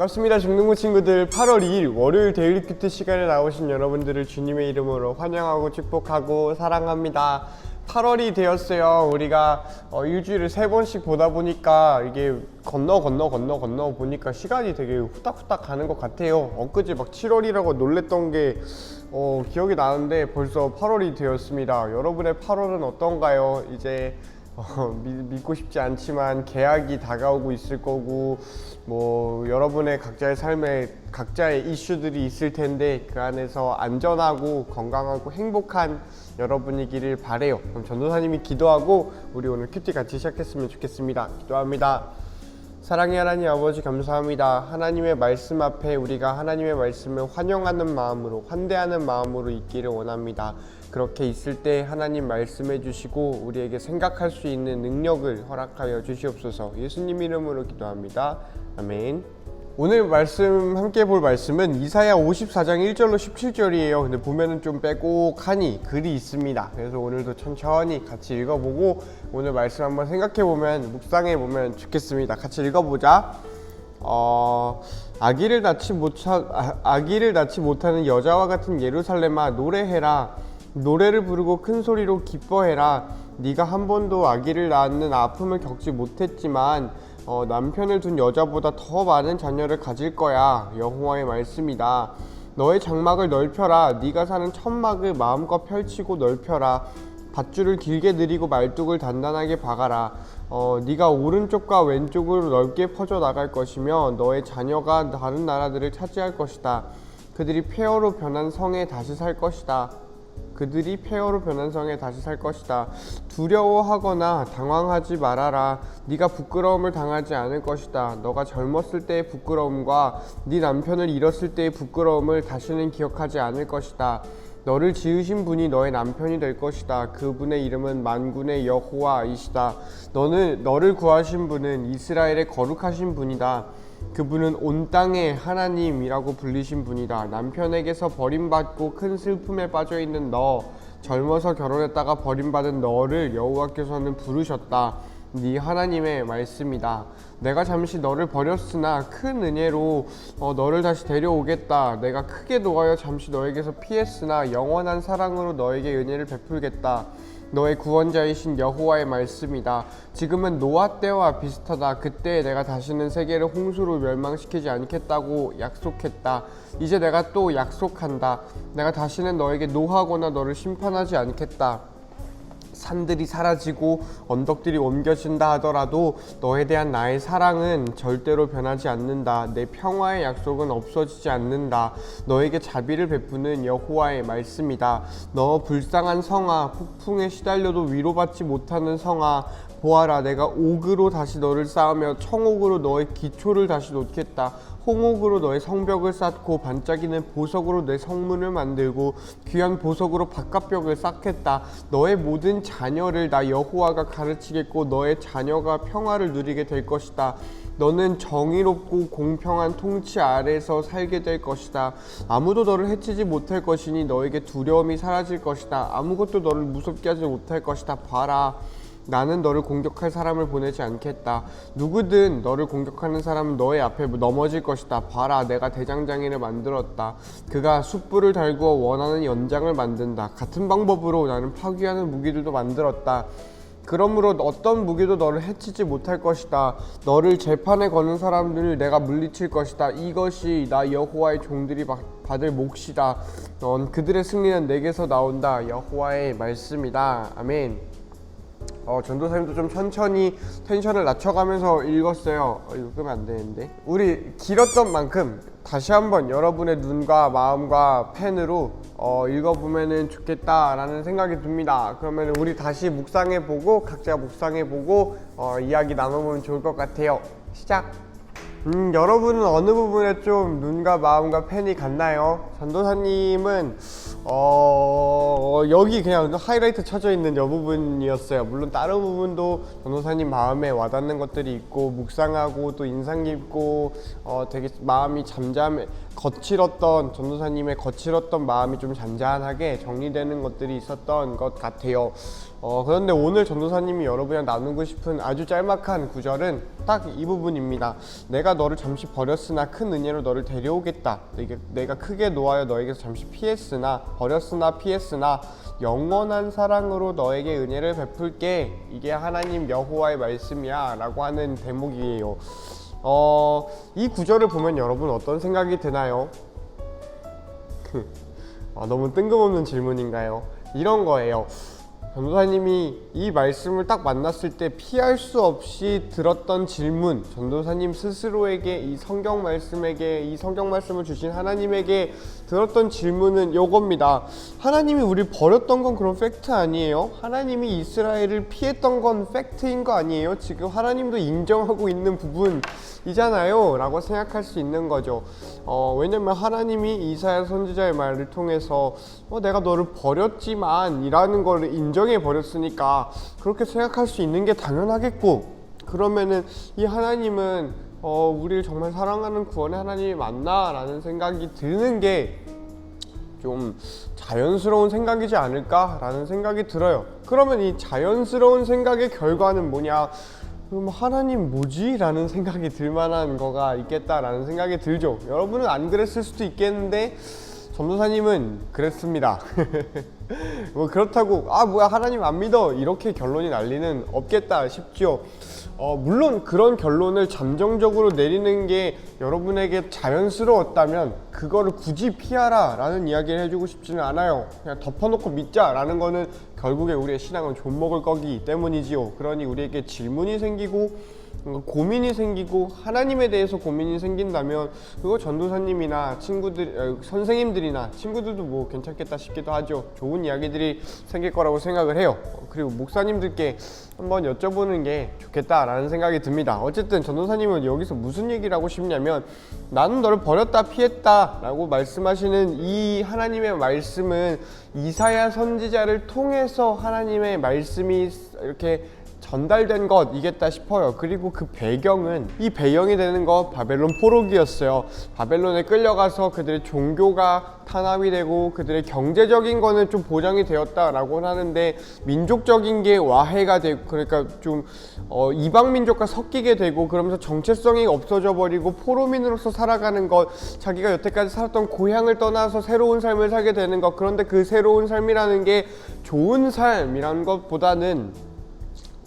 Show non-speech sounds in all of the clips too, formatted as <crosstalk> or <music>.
반갑습니다 중등부 친구들. 8월 2일 월요일 데일리 큐트 시간에 나오신 여러분들을 주님의 이름으로 환영하고 축복하고 사랑합니다. 8월이 되었어요. 우리가 어, 일주일에 세 번씩 보다 보니까 이게 건너 건너 건너 건너 보니까 시간이 되게 후딱후딱 가는 것 같아요. 엊그제 막 7월이라고 놀랬던 게 어, 기억이 나는데 벌써 8월이 되었습니다. 여러분의 8월은 어떤가요? 이제 어, 믿, 믿고 싶지 않지만 계약이 다가오고 있을 거고 뭐 여러분의 각자의 삶에 각자의 이슈들이 있을 텐데 그 안에서 안전하고 건강하고 행복한 여러분이기를 바래요. 그럼 전도사님이 기도하고 우리 오늘 큐티 같이 시작했으면 좋겠습니다. 기도합니다. 사랑의 하나님 아버지 감사합니다. 하나님의 말씀 앞에 우리가 하나님의 말씀을 환영하는 마음으로 환대하는 마음으로 있기를 원합니다. 그렇게 있을 때 하나님 말씀해 주시고 우리에게 생각할 수 있는 능력을 허락하여 주시옵소서. 예수님 이름으로 기도합니다. 아멘. 오늘 말씀 함께 볼 말씀은 이사야 54장 1절로 17절이에요. 근데 보면은 좀 빼곡하니 글이 있습니다. 그래서 오늘도 천천히 같이 읽어보고 오늘 말씀 한번 생각해 보면 묵상해 보면 좋겠습니다. 같이 읽어보자. 어, 아기를 낳지 못하 아, 아기를 낳지 못하는 여자와 같은 예루살렘아 노래해라. 노래를 부르고 큰 소리로 기뻐해라. 네가 한 번도 아기를 낳는 아픔을 겪지 못했지만 어, 남편을 둔 여자보다 더 많은 자녀를 가질 거야. 여호와의 말씀이다. 너의 장막을 넓혀라. 네가 사는 천막을 마음껏 펼치고 넓혀라. 밧줄을 길게 늘이고 말뚝을 단단하게 박아라. 어, 네가 오른쪽과 왼쪽으로 넓게 퍼져 나갈 것이며 너의 자녀가 다른 나라들을 차지할 것이다. 그들이 폐허로 변한 성에 다시 살 것이다. 그들이 폐허로 변한 성에 다시 살 것이다. 두려워하거나 당황하지 말아라. 네가 부끄러움을 당하지 않을 것이다. 너가 젊었을 때의 부끄러움과 네 남편을 잃었을 때의 부끄러움을 다시는 기억하지 않을 것이다. 너를 지으신 분이 너의 남편이 될 것이다. 그분의 이름은 만군의 여호와이시다. 너는 너를 구하신 분은 이스라엘의 거룩하신 분이다. 그분은 온 땅의 하나님이라고 불리신 분이다. 남편에게서 버림받고 큰 슬픔에 빠져 있는 너, 젊어서 결혼했다가 버림받은 너를 여호와께서는 부르셨다. 네 하나님의 말씀이다. 내가 잠시 너를 버렸으나 큰 은혜로 어, 너를 다시 데려오겠다. 내가 크게 노하여 잠시 너에게서 피했으나 영원한 사랑으로 너에게 은혜를 베풀겠다. 너의 구원자이신 여호와의 말씀이다. 지금은 노아 때와 비슷하다. 그때 내가 다시는 세계를 홍수로 멸망시키지 않겠다고 약속했다. 이제 내가 또 약속한다. 내가 다시는 너에게 노하거나 너를 심판하지 않겠다. 산들이 사라지고 언덕들이 옮겨진다 하더라도 너에 대한 나의 사랑은 절대로 변하지 않는다. 내 평화의 약속은 없어지지 않는다. 너에게 자비를 베푸는 여호와의 말씀이다. 너 불쌍한 성아, 폭풍에 시달려도 위로받지 못하는 성아, 보아라 내가 옥으로 다시 너를 쌓으며 청옥으로 너의 기초를 다시 놓겠다 홍옥으로 너의 성벽을 쌓고 반짝이는 보석으로 내 성문을 만들고 귀한 보석으로 바깥벽을 쌓겠다 너의 모든 자녀를 나 여호와가 가르치겠고 너의 자녀가 평화를 누리게 될 것이다 너는 정의롭고 공평한 통치 아래서 살게 될 것이다. 아무도 너를 해치지 못할 것이니 너에게 두려움이 사라질 것이다. 아무것도 너를 무섭게 하지 못할 것이다. 봐라. 나는 너를 공격할 사람을 보내지 않겠다. 누구든 너를 공격하는 사람은 너의 앞에 넘어질 것이다. 봐라, 내가 대장장이를 만들었다. 그가 숯불을 달구어 원하는 연장을 만든다. 같은 방법으로 나는 파괴하는 무기들도 만들었다. 그러므로 어떤 무기도 너를 해치지 못할 것이다. 너를 재판에 거는 사람들을 내가 물리칠 것이다. 이것이 나 여호와의 종들이 받을 몫이다. 넌 그들의 승리는 내게서 나온다. 여호와의 말씀이다. 아멘. 어, 전도사님도 좀 천천히 텐션을 낮춰가면서 읽었어요. 어, 이거 끄면 안 되는데. 우리 길었던 만큼 다시 한번 여러분의 눈과 마음과 펜으로 어, 읽어보면 좋겠다라는 생각이 듭니다. 그러면 우리 다시 묵상해보고 각자 묵상해보고 어, 이야기 나눠보면 좋을 것 같아요. 시작! 음, 여러분은 어느 부분에 좀 눈과 마음과 펜이 갔나요? 전도사님은 어, 여기 그냥 하이라이트 쳐져 있는 여 부분이었어요. 물론 다른 부분도 전도사님 마음에 와닿는 것들이 있고 묵상하고 또 인상 깊고 어, 되게 마음이 잠잠 거칠었던 전도사님의 거칠었던 마음이 좀 잔잔하게 정리되는 것들이 있었던 것 같아요. 어, 그런데 오늘 전도사님이 여러분이랑 나누고 싶은 아주 짤막한 구절은 딱딱이 부분입니다. 내가 너를 잠시 버렸으나 큰 은혜로 너를 데려오겠다. 내가, 내가 크게 노하여 너에게서 잠시 피했으나 버렸으나 피했으나 영원한 사랑으로 너에게 은혜를 베풀게. 이게 하나님 여호와의 말씀이야라고 하는 대목이에요. 어, 이 구절을 보면 여러분 어떤 생각이 드나요? <laughs> 아, 너무 뜬금없는 질문인가요? 이런 거예요. 전도사님이 이 말씀을 딱 만났을 때 피할 수 없이 들었던 질문, 전도사님 스스로에게 이 성경 말씀에게 이 성경 말씀을 주신 하나님에게 들었던 질문은 요겁니다. 하나님이 우리 버렸던 건 그런 팩트 아니에요? 하나님이 이스라엘을 피했던 건 팩트인 거 아니에요? 지금 하나님도 인정하고 있는 부분이잖아요. 라고 생각할 수 있는 거죠. 어, 왜냐면 하나님이 이사야 선지자의 말을 통해서 어, 내가 너를 버렸지만 이라는 걸 인정해 버렸으니까 그렇게 생각할 수 있는 게 당연하겠고 그러면은 이 하나님은 어, 우리를 정말 사랑하는 구원의 하나님이 맞나라는 생각이 드는 게 좀 자연스러운 생각이지 않을까라는 생각이 들어요. 그러면 이 자연스러운 생각의 결과는 뭐냐? 그럼 하나님 뭐지? 라는 생각이 들 만한 거가 있겠다라는 생각이 들죠. 여러분은 안 그랬을 수도 있겠는데 전도사님은 그랬습니다. <laughs> 뭐 그렇다고 아 뭐야 하나님 안 믿어 이렇게 결론이 날 리는 없겠다 싶죠. 어, 물론 그런 결론을 잠정적으로 내리는 게 여러분에게 자연스러웠다면 그거를 굳이 피하라 라는 이야기를 해주고 싶지는 않아요. 그냥 덮어놓고 믿자 라는 거는 결국에 우리의 신앙은 존먹을 거기 때문이지요. 그러니 우리에게 질문이 생기고 고민이 생기고 하나님에 대해서 고민이 생긴다면 그거 전도사님이나 친구들 어, 선생님들이나 친구들도 뭐 괜찮겠다 싶기도 하죠 좋은 이야기들이 생길 거라고 생각을 해요 어, 그리고 목사님들께 한번 여쭤보는 게 좋겠다라는 생각이 듭니다 어쨌든 전도사님은 여기서 무슨 얘기를 하고 싶냐면 나는 너를 버렸다 피했다 라고 말씀하시는 이 하나님의 말씀은 이사야 선지자를 통해서 하나님의 말씀이 이렇게 전달된 것이겠다 싶어요. 그리고 그 배경은 이 배경이 되는 것 바벨론 포로기였어요. 바벨론에 끌려가서 그들의 종교가 탄압이 되고 그들의 경제적인 거는 좀 보장이 되었다라고 하는데 민족적인 게 와해가 되고 그러니까 좀 어, 이방 민족과 섞이게 되고 그러면서 정체성이 없어져 버리고 포로민으로서 살아가는 것 자기가 여태까지 살았던 고향을 떠나서 새로운 삶을 살게 되는 것 그런데 그 새로운 삶이라는 게 좋은 삶이라는 것보다는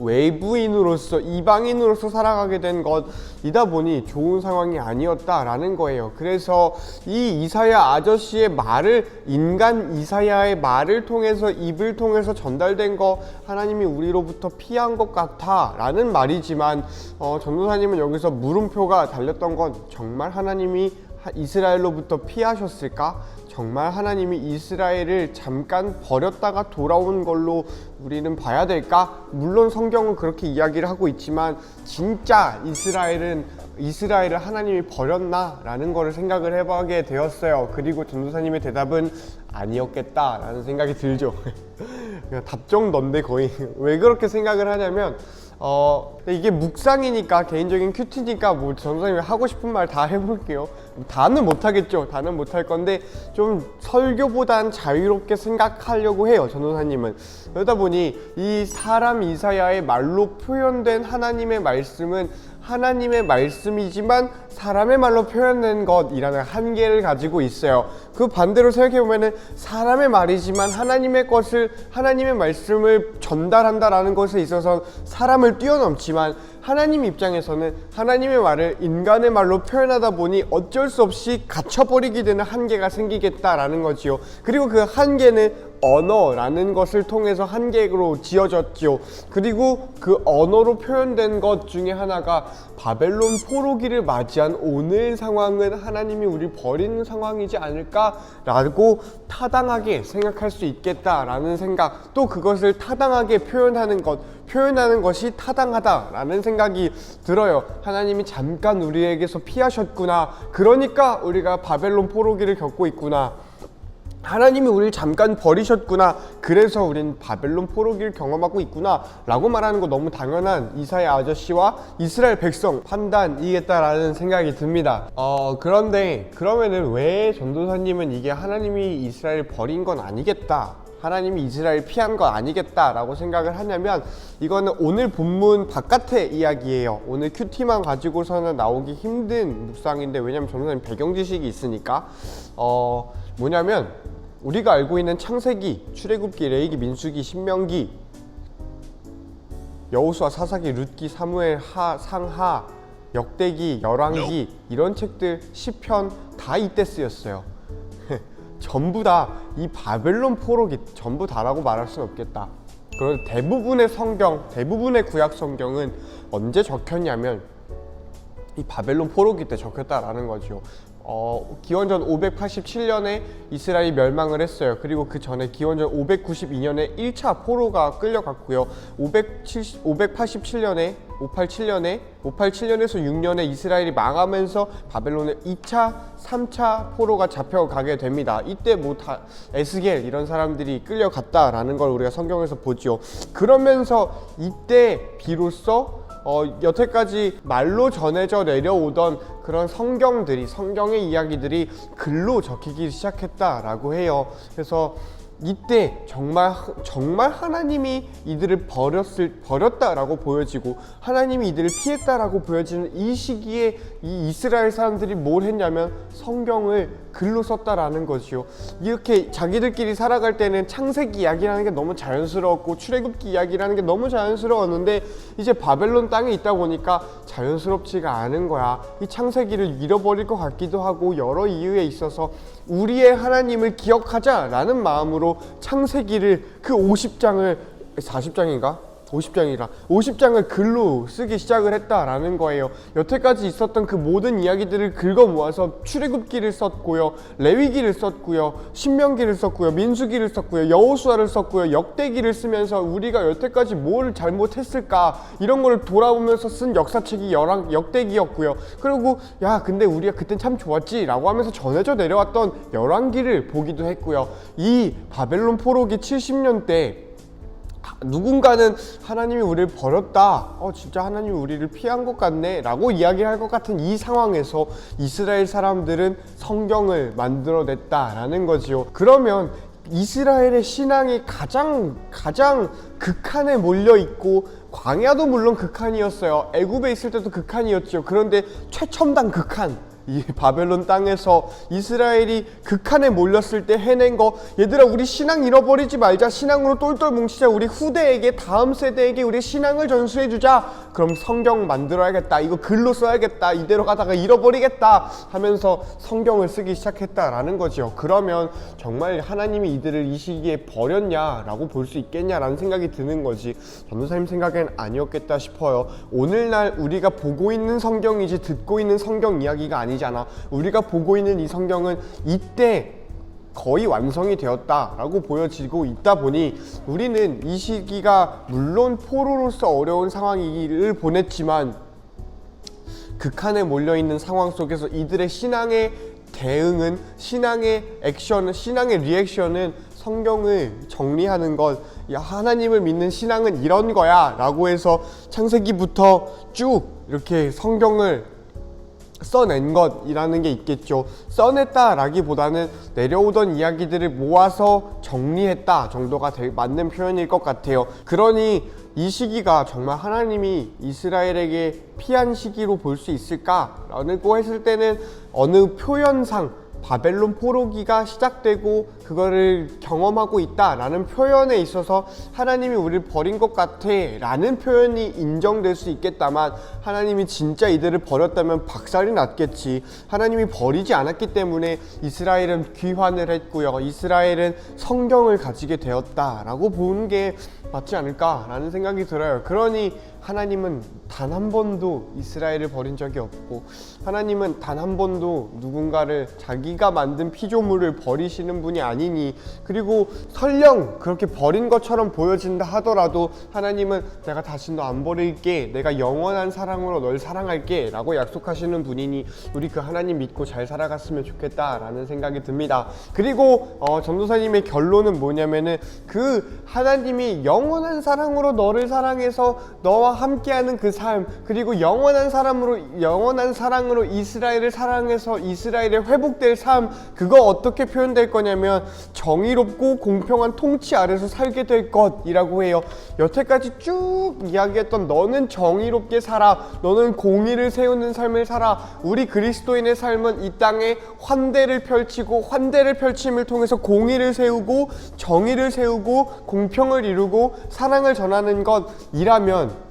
외부인으로서 이방인으로서 살아가게 된 것이다 보니 좋은 상황이 아니었다라는 거예요. 그래서 이 이사야 아저씨의 말을 인간 이사야의 말을 통해서 입을 통해서 전달된 거 하나님이 우리로부터 피한 것 같아라는 말이지만 어, 전도사님은 여기서 물음표가 달렸던 건 정말 하나님이 이스라엘로부터 피하셨을까? 정말 하나님이 이스라엘을 잠깐 버렸다가 돌아온 걸로 우리는 봐야 될까? 물론 성경은 그렇게 이야기를 하고 있지만 진짜 이스라엘은 이스라엘을 하나님이 버렸나라는 거를 생각을 해보게 되었어요. 그리고 전도사님의 대답은 아니었겠다라는 생각이 들죠. <laughs> 그냥 답정 넌데 거의 왜 그렇게 생각을 하냐면 어 이게 묵상이니까 개인적인 큐티니까 뭐 전도사님이 하고 싶은 말 다 해볼게요. 다는 못하겠죠. 다는 못할 건데 좀 설교보단 자유롭게 생각하려고 해요. 전도사님은 그러다 보니 이 사람 이사야의 말로 표현된 하나님의 말씀은 하나님의 말씀이지만 사람의 말로 표현된 것이라는 한계를 가지고 있어요. 그 반대로 생각해 보면은 사람의 말이지만 하나님의 것을 하나님의 말씀을 전달한다라는 것에 있어서 사람을 뛰어넘지만 하나님 입장에서는 하나님의 말을 인간의 말로 표현하다 보니 어쩔 수 없이 갇혀버리게 되는 한계가 생기겠다라는 거지요. 그리고 그 한계는 언어라는 것을 통해서 한계로 지어졌지요. 그리고 그 언어로 표현된 것 중에 하나가 바벨론 포로기를 맞이 한 오늘 상황은 하나님이 우리 버리는 상황이지 않을까라고 타당하게 생각할 수 있겠다라는 생각 또 그것을 타당하게 표현하는 것 표현하는 것이 타당하다라는 생각이 들어요. 하나님이 잠깐 우리에게서 피하셨구나. 그러니까 우리가 바벨론 포로기를 겪고 있구나. 하나님이 우리를 잠깐 버리셨구나. 그래서 우린 바벨론 포로기를 경험하고 있구나. 라고 말하는 거 너무 당연한 이사야 아저씨와 이스라엘 백성 판단이겠다라는 생각이 듭니다. 어, 그런데 그러면은 왜 전도사님은 이게 하나님이 이스라엘 버린 건 아니겠다. 하나님이 이스라엘 피한 거 아니겠다라고 생각을 하냐면 이거는 오늘 본문 바깥의 이야기예요. 오늘 큐티만 가지고서는 나오기 힘든 묵상인데 왜냐면 전도사님 배경 지식이 있으니까 어 뭐냐면 우리가 알고 있는 창세기, 출애굽기, 레이기, 민수기, 신명기, 여호수아, 사사기, 룻기, 사무엘, 하, 상하, 역대기, 열왕기 이런 책들 시편 다 이때 쓰였어요. <laughs> 전부 다 이 바벨론 포로기 전부 다라고 말할 수는 없겠다. 그런 대부분의 성경, 대부분의 구약 성경은 언제 적혔냐면 이 바벨론 포로기 때 적혔다라는 거죠. 어, 기원전 587년에 이스라엘이 멸망을 했어요. 그리고 그 전에 기원전 592년에 1차 포로가 끌려갔고요. 570, 587년에 587년에 587년에서 6년에 이스라엘이 망하면서 바벨론에 2차, 3차 포로가 잡혀가게 됩니다. 이때 뭐 다 에스겔 이런 사람들이 끌려갔다라는 걸 우리가 성경에서 보죠. 그러면서 이때 비로소 어, 여태까지 말로 전해져 내려오던 그런 성경들이 성경의 이야기들이 글로 적히기 시작했다라고 해요. 그래서 이때 정말 정말 하나님이 이들을 버렸을 버렸다라고 보여지고 하나님이 이들을 피했다라고 보여지는 이 시기에 이 이스라엘 사람들이 뭘 했냐면 성경을 글로 썼다라는 거지요. 이렇게 자기들끼리 살아갈 때는 창세기 이야기라는 게 너무 자연스러웠고 출애굽기 이야기라는 게 너무 자연스러웠는데 이제 바벨론 땅에 있다 보니까 자연스럽지가 않은 거야. 이 창세기를 잃어버릴 것 같기도 하고 여러 이유에 있어서 우리의 하나님을 기억하자라는 마음으로 창세기를 그 50장을 40장인가? 50장이라 50장을 글로 쓰기 시작을 했다라는 거예요. 여태까지 있었던 그 모든 이야기들을 긁어 모아서 출애굽기를 썼고요. 레위기를 썼고요. 신명기를 썼고요. 민수기를 썼고요. 여호수아를 썼고요. 역대기를 쓰면서 우리가 여태까지 뭘 잘못했을까 이런 걸 돌아보면서 쓴 역사책이 열왕 역대기였고요. 그리고 야 근데 우리가 그땐 참 좋았지라고 하면서 전해져 내려왔던 열왕기를 보기도 했고요. 이 바벨론 포로기 70년 때 누군가는 하나님이 우리를 버렸다. 어, 진짜 하나님이 우리를 피한 것 같네. 라고 이야기할 것 같은 이 상황에서 이스라엘 사람들은 성경을 만들어냈다라는 거지요. 그러면 이스라엘의 신앙이 가장, 가장 극한에 몰려 있고, 광야도 물론 극한이었어요. 애굽에 있을 때도 극한이었죠. 그런데 최첨단 극한. 이 바벨론 땅에서 이스라엘이 극한에 몰렸을 때 해낸 거. 얘들아 우리 신앙 잃어버리지 말자. 신앙으로 똘똘 뭉치자. 우리 후대에게 다음 세대에게 우리 신앙을 전수해 주자. 그럼 성경 만들어야겠다. 이거 글로 써야겠다. 이대로 가다가 잃어버리겠다 하면서 성경을 쓰기 시작했다라는 거죠 그러면 정말 하나님이 이들을 이 시기에 버렸냐라고 볼 수 있겠냐라는 생각이 드는 거지. 전도사님 생각엔 아니었겠다 싶어요. 오늘날 우리가 보고 있는 성경이지 듣고 있는 성경 이야기가 아니 잖아. 우리가 보고 있는 이 성경은 이때 거의 완성이 되었다라고 보여지고 있다 보니 우리는 이 시기가 물론 포로로서 어려운 상황이를 보냈지만 극한에 몰려 있는 상황 속에서 이들의 신앙의 대응은 신앙의 액션은 신앙의 리액션은 성경을 정리하는 것 야, 하나님을 믿는 신앙은 이런 거야 라고 해서 창세기부터 쭉 이렇게 성경을 써낸 것이라는 게 있겠죠. 써냈다라기보다는 내려오던 이야기들을 모아서 정리했다 정도가 될 맞는 표현일 것 같아요. 그러니 이 시기가 정말 하나님이 이스라엘에게 피한 시기로 볼 수 있을까라고 했을 때는 어느 표현상 바벨론 포로기가 시작되고 그거를 경험하고 있다라는 표현에 있어서 하나님이 우리를 버린 것 같아라는 표현이 인정될 수 있겠다만 하나님이 진짜 이들을 버렸다면 박살이 났겠지. 하나님이 버리지 않았기 때문에 이스라엘은 귀환을 했고요. 이스라엘은 성경을 가지게 되었다라고 보는 게 맞지 않을까라는 생각이 들어요. 그러니 하나님은 단 한 번도 이스라엘을 버린 적이 없고 하나님은 단 한 번도 누군가를 자기가 만든 피조물을 버리시는 분이 아니 니. 그리고 설령 그렇게 버린 것처럼 보여진다 하더라도 하나님은 내가 다시 너 안 버릴게 내가 영원한 사랑으로 널 사랑할게 라고 약속하시는 분이니 우리 그 하나님 믿고 잘 살아갔으면 좋겠다라는 생각이 듭니다. 그리고 어, 전도사님의 결론은 뭐냐면은 그 하나님이 영원한 사랑으로 너를 사랑해서 너와 함께하는 그 삶 그리고 영원한 사람으로 영원한 사랑으로 이스라엘을 사랑해서 이스라엘에 회복될 삶 그거 어떻게 표현될 거냐면 정의롭고 공평한 통치 아래서 살게 될 것이라고 해요. 여태까지 쭉 이야기했던 너는 정의롭게 살아 너는 공의를 세우는 삶을 살아 우리 그리스도인의 삶은 이 땅에 환대를 펼치고 환대를 펼침을 통해서 공의를 세우고 정의를 세우고 공평을 이루고 사랑을 전하는 것이라면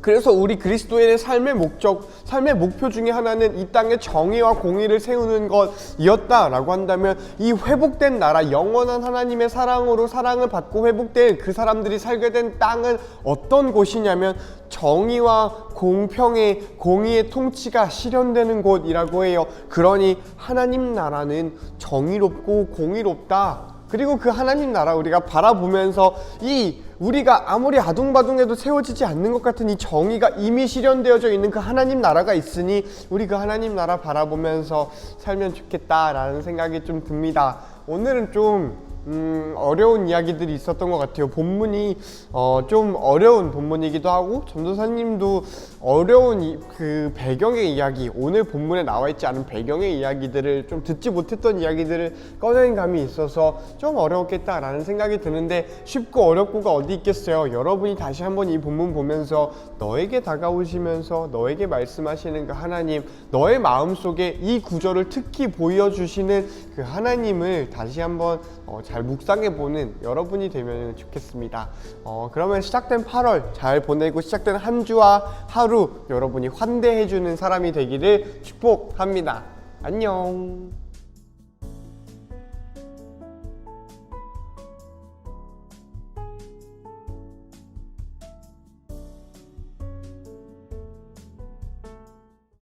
그래서 우리 그리스도인의 삶의 목적, 삶의 목표 중에 하나는 이 땅에 정의와 공의를 세우는 것이었다라고 한다면 이 회복된 나라, 영원한 하나님의 사랑으로 사랑을 받고 회복된 그 사람들이 살게 된 땅은 어떤 곳이냐면 정의와 공평의 공의의 통치가 실현되는 곳이라고 해요. 그러니 하나님 나라는 정의롭고 공의롭다. 그리고 그 하나님 나라 우리가 바라보면서 이 우리가 아무리 아둥바둥해도 세워지지 않는 것 같은 이 정의가 이미 실현되어져 있는 그 하나님 나라가 있으니 우리 그 하나님 나라 바라보면서 살면 좋겠다라는 생각이 좀 듭니다. 오늘은 좀 음, 어려운 이야기들이 있었던 것 같아요. 본문이 어, 좀 어려운 본문이기도 하고 전도사님도 어려운 이, 그 배경의 이야기 오늘 본문에 나와 있지 않은 배경의 이야기들을 좀 듣지 못했던 이야기들을 꺼낸 감이 있어서 좀 어려웠겠다라는 생각이 드는데 쉽고 어렵고가 어디 있겠어요. 여러분이 다시 한번 이 본문 보면서 너에게 다가오시면서 너에게 말씀하시는 그 하나님 너의 마음 속에 이 구절을 특히 보여주시는 그 하나님을 다시 한번 어, 잘 묵상해 보는 여러분이 되면 좋겠습니다. 어, 그러면 시작된 8월 잘 보내고 시작된 한 주와 하루 여러분이 환대해 주는 사람이 되기를 축복합니다. 안녕.